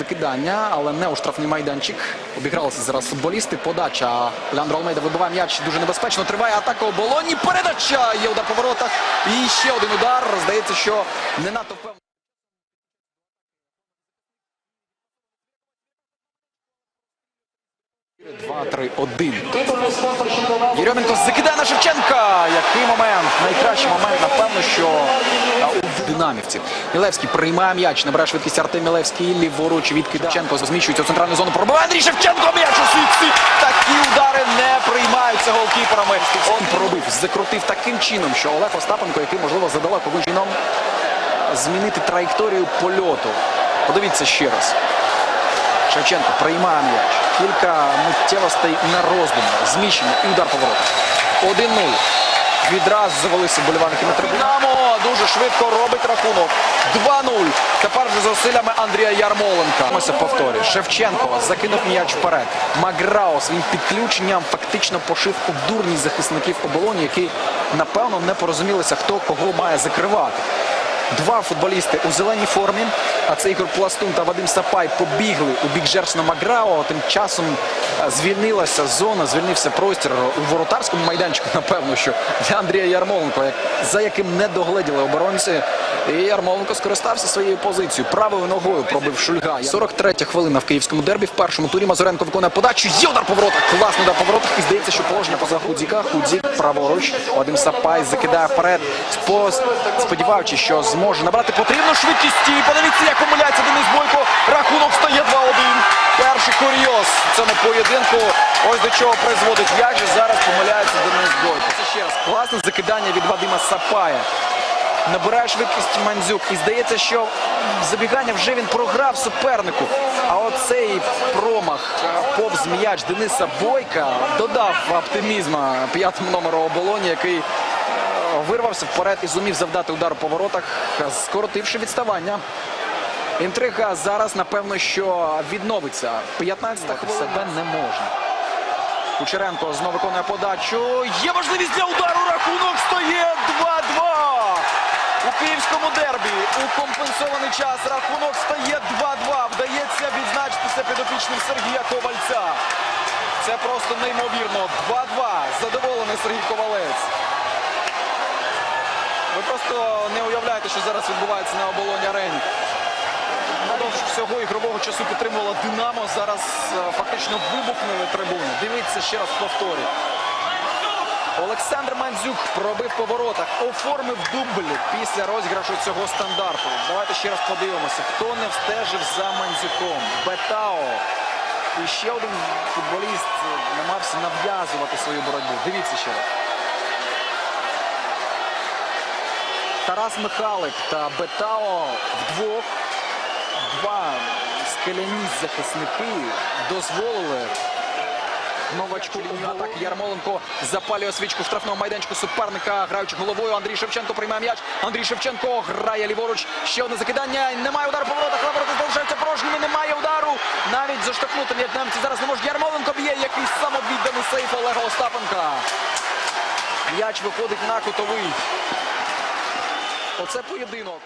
закидання, але не у штрафний майданчик. Обігралися зараз футболісти. Подача Леандро Алмейда вибиває м'яч дуже небезпечно. Триває атака оболоні. Передача є удар по воротах. І ще один удар. Здається, що не надто впевнено. Два, три, один. Єрьоменко закидає на Шевченка. Який момент? Найкращий момент, напевно, що у динамівців. Мілевський приймає м'яч, набирає швидкість Артем Мілевський. Ліворуч від Шевченко зміщується у центральну зону. Пробиває Андрій Шевченко. М'яч у сітці. Такі удари не приймаються голкіперами. Он пробив, закрутив таким чином, що Олег Остапенко, який можливо задалеко чином змінити траєкторію польоту. Подивіться ще раз. Шевченко приймає м'яч. Кілька миттєвостей на роздумі. Зміщення і удар по воротах. 1-0. Відразу завелися болівальники на. Динамо дуже швидко робить рахунок. 2-0. Тепер вже зусиллями Андрія Ярмоленка. Ось повторює. Шевченко закинув м'яч вперед. Маграо своїм підключенням фактично пошив у дурність захисників оболоні, які напевно не порозумілися, хто кого має закривати. Два футболісти у зеленій формі, а це Ігор Пластун та Вадим Сапай побігли у бік Жерсона Маграо. Тим часом е, звільнилася зона, звільнився простір у воротарському майданчику. Напевно, що для Андрія Ярмоленко, за яким не догледіли оборонці. І Ярмоленко скористався своєю позицією. Правою ногою пробив Шульга. 43 хвилина в київському дербі. В першому турі Мазуренко виконує подачу. Є удар по воротах. Класний удар по воротах. І здається, що положення поза Худзіка. Худзік праворуч. Вадим Сапай закидає вперед. Спо- Сподіваючись, що зможе набрати потрібну швидкість. І подивіться, як помиляється Денис Бойко. Рахунок стає 2-1. Перший курйоз. Це не поєдинку. Ось до чого призводить як же зараз помиляється Денис Бойко. Це ще раз класне закидання від Вадима Сапая. Набирає швидкість Мандзюк. І здається, що забігання вже він програв супернику. А оцей промах повз м'яч Дениса Бойка додав оптимізму п'ятому номеру оболоні, який вирвався вперед і зумів завдати удар по воротах, скоротивши відставання. Інтрига зараз, напевно, що відновиться. 15 хвилина себе не можна. Кучеренко знову виконує подачу. Є можливість для удару. Рахунок стає 2-2. У київському дербі у компенсований час рахунок стає 2-2. Вдається відзначитися підопічним Сергія Ковальця. Це просто неймовірно. 2-2. Задоволений Сергій Ковалець. Ви просто не уявляєте, що зараз відбувається на оболоні арені. Впродовж всього ігрового часу підтримувала Динамо. Зараз е, фактично вибухнули трибуни. Дивіться ще раз повторі. Олександр Мандзюк пробив по воротах, оформив дубль після розіграшу цього стандарту. Давайте ще раз подивимося, хто не встежив за Мандзюком. Бетао. І ще один футболіст намагався нав'язувати свою боротьбу. Дивіться ще раз. Тарас Михалик та Бетао вдвох два скеляні захисники дозволили новачку лінію атаки. Ярмоленко запалює свічку штрафного майданчику суперника, граючи головою. Андрій Шевченко приймає м'яч. Андрій Шевченко грає ліворуч. Ще одне закидання. Немає удару по воротах. Ворота залишаються порожніми. Немає удару. Навіть заштовхнути в'єтнамці зараз не можуть. Ярмоленко б'є якийсь самовідданий сейф Олега Остапенка. М'яч виходить на кутовий. Оце поєдинок.